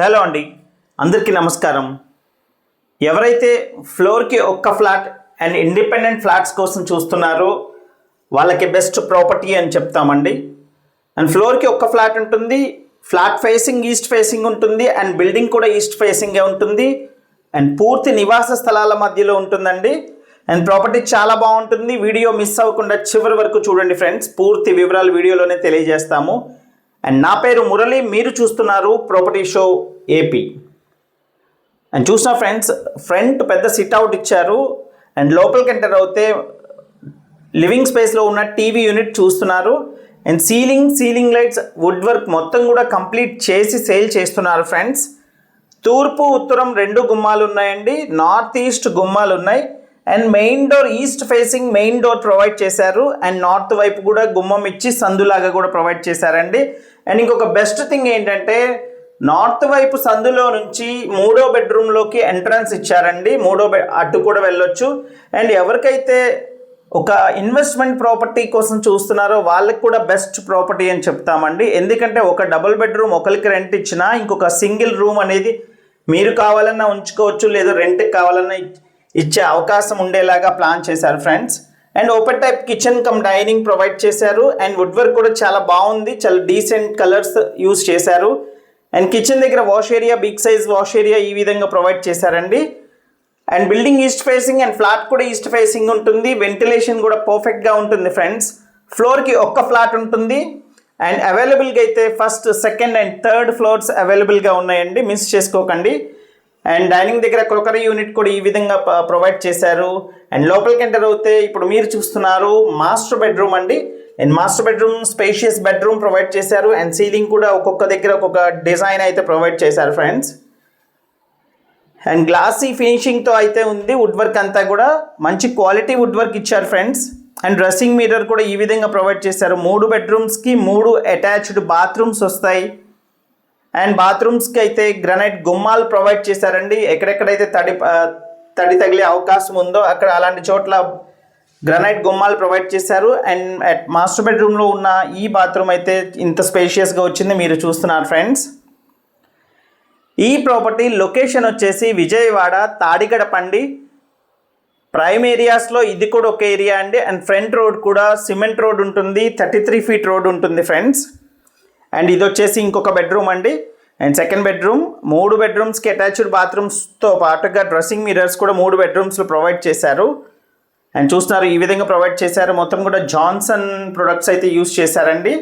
Hello అండి. అందరికీ నమస్కారం. ఎవరైతే ఫ్లోర్కి ఒక్క ఫ్లాట్ అండ్ ఇండిపెండెంట్ ఫ్లాట్స్ కోసం చూస్తున్నారో వాళ్ళకి బెస్ట్ ప్రాపర్టీ అని చెప్తామండి. అండ్ ఫ్లోర్కి ఒక్క ఫ్లాట్ ఉంటుంది ఫ్లాట్ ఫేసింగ్ ఈస్ట్ ఫేసింగ్ ఉంటుంది అండ్ బిల్డింగ్ కూడా ఈస్ట్ ఫేసింగే ఉంటుంది. అండ్ పూర్తి నివాస స్థలాల మధ్యలో ఉంటుందండి. అండ్ ప్రాపర్టీ చాలా బాగుంటుంది వీడియో మిస్ అవ్వకుండా చివరి వరకు చూడండి ఫ్రెండ్స్. పూర్తి వివరాలు వీడియోలోనే తెలియజేస్తాము. అండ్ నా పేరు మురళి మీరు చూస్తున్నారు ప్రాపర్టీ షో ఏపీ అండ్ చూసిన ఫ్రెండ్స్ ఫ్రంట్ పెద్ద సిట్ అవుట్ ఇచ్చారు. అండ్ లోపలికి ఎంటర్ అవుతే లివింగ్ స్పేస్లో ఉన్న టీవీ యూనిట్ చూస్తున్నారు. And ceiling ceiling lights wood work మొత్తం కూడా కంప్లీట్ చేసి సేల్ చేస్తున్నారు ఫ్రెండ్స్ తూర్పు ఉత్తరం రెండు గుమ్మాలు ఉన్నాయండి. నార్త్ ఈస్ట్ గుమ్మాలు ఉన్నాయి. And main door east facing main door provide చేశారు. అండ్ నార్త్ వైపు కూడా గుమ్మం ఇచ్చి సందులాగా కూడా ప్రొవైడ్ చేశారండి. అండ్ ఇంకొక బెస్ట్ థింగ్ ఏంటంటే నార్త్ వైపు సందులో నుంచి మూడో బెడ్రూమ్లోకి ఎంట్రన్స్ ఇచ్చారండి. మూడో బె అడ్డు కూడా వెళ్ళొచ్చు. అండ్ ఎవరికైతే ఒక ఇన్వెస్ట్మెంట్ ప్రాపర్టీ కోసం చూస్తున్నారో వాళ్ళకి కూడా బెస్ట్ ప్రాపర్టీ అని చెప్తామండి. ఎందుకంటే ఒక డబుల్ బెడ్రూమ్ ఒకరికి రెంట్ ఇచ్చినా ఇంకొక సింగిల్ రూమ్ అనేది మీరు కావాలన్నా ఉంచుకోవచ్చు లేదా రెంట్కి కావాలన్నా ఇచ్చే అవకాశం ఉండేలాగా ప్లాన్ చేశారు friends. And open type kitchen cum dining provide చేశారు. అండ్ వుడ్ వర్క్ కూడా చాలా బాగుంది. చాలా డీసెంట్ కలర్స్ యూస్ చేశారు. అండ్ కిచెన్ దగ్గర wash area big size wash area ఈ విధంగా ప్రొవైడ్ చేశారండి. And building east facing and flat కూడా ఈస్ట్ ఫేసింగ్ ఉంటుంది. వెంటిలేషన్ కూడా పర్ఫెక్ట్గా ఉంటుంది ఫ్రెండ్స్. ఫ్లోర్కి ఒక్క ఫ్లాట్ ఉంటుంది. అండ్ అవైలబుల్గా అయితే first second and third floors అవైలబుల్గా ఉన్నాయండి. మిస్ చేసుకోకండి. అండ్ డైనింగ్ దగ్గర క్రొకరీ యూనిట్ కూడా ఈ విధంగా ప్రొవైడ్ చేశారు. అండ్ లోపలికి ఎంటర్ అవుతే ఇప్పుడు మీరు చూస్తున్నారు మాస్టర్ బెడ్రూమ్ అండి. And master bedroom spacious bedroom provide చేశారు. అండ్ సీలింగ్ కూడా ఒక్కొక్క దగ్గర ఒక్కొక్క డిజైన్ అయితే ప్రొవైడ్ చేశారు ఫ్రెండ్స్ అండ్ గ్లాసీ ఫినిషింగ్తో అయితే ఉంది వుడ్ వర్క్ అంతా కూడా. మంచి క్వాలిటీ వుడ్ వర్క్ ఇచ్చారు ఫ్రెండ్స్ అండ్ డ్రెస్సింగ్ మిర్రర్ కూడా ఈ విధంగా ప్రొవైడ్ చేశారు. మూడు బెడ్రూమ్స్కి మూడు అటాచ్డ్ బాత్రూమ్స్ వస్తాయి. అండ్ బాత్రూమ్స్కి అయితే గ్రనైట్ గుమ్మాలు ప్రొవైడ్ చేశారండి. ఎక్కడెక్కడైతే తడి తడి తగిలే అవకాశం ఉందో అక్కడ అలాంటి చోట్ల గ్రనైట్ గుమ్మాలు ప్రొవైడ్ చేశారు. అండ్ అట్ మాస్టర్ బెడ్రూమ్లో ఉన్న ఈ బాత్రూమ్ అయితే ఇంత స్పేషియస్గా వచ్చింది మీరు చూస్తున్నారు ఫ్రెండ్స్. ఈ ప్రాపర్టీ లొకేషన్ వచ్చేసి విజయవాడ తాడిగడపండి ప్రైమ్ ఏరియాస్లో ఇది కూడా ఒక ఏరియా అండి. అండ్ ఫ్రంట్ రోడ్ కూడా సిమెంట్ రోడ్ ఉంటుంది. థర్టీ త్రీ ఫీట్ రోడ్ ఉంటుంది ఫ్రెండ్స్. అండ్ ఇది వచ్చేసి ఇంకొక బెడ్రూమ్ అండి. అండ్ సెకండ్ బెడ్రూమ్ మూడు బెడ్రూమ్స్కి అటాచ్డ్ బాత్రూమ్స్తో పాటుగా డ్రెస్సింగ్ మిరర్స్ కూడా మూడు బెడ్రూమ్స్లో ప్రొవైడ్ చేశారు. అండ్ చూస్తున్నారు ఈ విధంగా ప్రొవైడ్ చేశారు. మొత్తం కూడా జాన్సన్ ప్రొడక్ట్స్ అయితే యూస్ చేశారండి.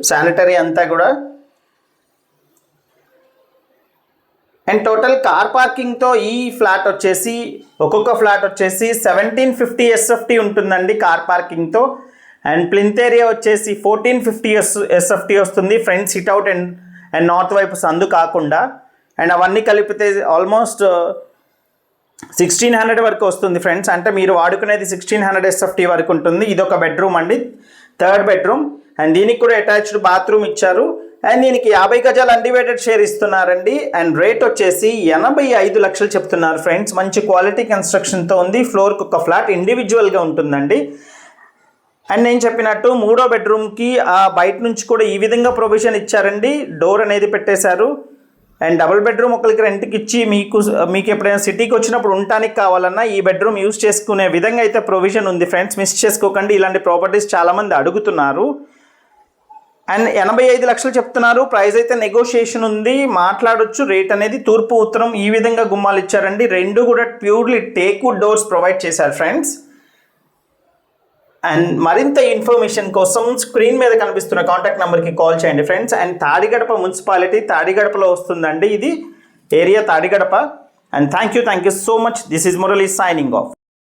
శానిటరీ అంతా కూడా. అండ్ టోటల్ కార్ పార్కింగ్తో ఈ ఫ్లాట్ వచ్చేసి ఒక్కొక్క ఫ్లాట్ వచ్చేసి సెవెంటీన్ ఫిఫ్టీ ఎస్ఎఫ్టీ ఉంటుందండి కార్ పార్కింగ్తో. అండ్ ప్లింత్ ఏరియా వచ్చేసి ఫోర్టీన్ ఫిఫ్టీ ఎస్ ఎస్ఎఫ్టీ వస్తుంది. Front sit out and and north వైపు సందు కాకుండా అండ్ అవన్నీ కలిపితే ఆల్మోస్ట్ సిక్స్టీన్ హండ్రెడ్ వరకు వస్తుంది ఫ్రెండ్స్ అంటే మీరు వాడుకునేది సిక్స్టీన్ హండ్రెడ్ ఎస్ఎఫ్టీ వరకు ఉంటుంది. ఇది ఒక బెడ్రూమ్ అండి. థర్డ్ బెడ్రూమ్ అండ్ దీనికి కూడా అటాచ్డ్ బాత్రూమ్ ఇచ్చారు. అండ్ దీనికి యాభై గజాలు అన్డివైడెడ్ షేర్ ఇస్తున్నారండి. అండ్ రేట్ వచ్చేసి ఎనభై ఐదు లక్షలు చెప్తున్నారు ఫ్రెండ్స్ మంచి క్వాలిటీ కన్స్ట్రక్షన్తో ఉంది. ఫ్లోర్కి ఒక ఫ్లాట్ ఇండివిజువల్గా ఉంటుందండి. అండ్ నేను చెప్పినట్టు మూడో బెడ్రూమ్కి ఆ బయట నుంచి కూడా ఈ విధంగా ప్రొవిజన్ ఇచ్చారండి. డోర్ అనేది పెట్టేశారు. అండ్ డబుల్ బెడ్రూమ్ ఒకరికి రెంట్కి ఇచ్చి మీకు మీకు ఎప్పుడైనా సిటీకి వచ్చినప్పుడు ఉండటానికి కావాలన్నా ఈ బెడ్రూమ్ యూస్ చేసుకునే విధంగా అయితే ప్రొవిజన్ ఉంది. ఫ్రెండ్స్ మిస్ చేసుకోకండి. ఇలాంటి ప్రాపర్టీస్ చాలామంది అడుగుతున్నారు. అండ్ ఎనభై ఐదు లక్షలు చెప్తున్నారు. ప్రైస్ అయితే నెగోషియేషన్ ఉంది. మాట్లాడొచ్చు. రేట్ అనేది తూర్పు ఉత్తరం ఈ విధంగా గుమ్మాలు ఇచ్చారండి. రెండు కూడా ప్యూర్లీ టేక్వుడ్ డోర్స్ ప్రొవైడ్ చేశారు ఫ్రెండ్స్ అండ్ మరింత ఇన్ఫర్మేషన్ కోసం స్క్రీన్ మీద కనిపిస్తున్న కాంటాక్ట్ నెంబర్కి కాల్ చేయండి ఫ్రెండ్స్ అండ్ తాడిగడప మున్సిపాలిటీ తాడిగడపలో వస్తుందండి ఇది. Area Tadigadapa. And thank you thank you so much this is Murali signing off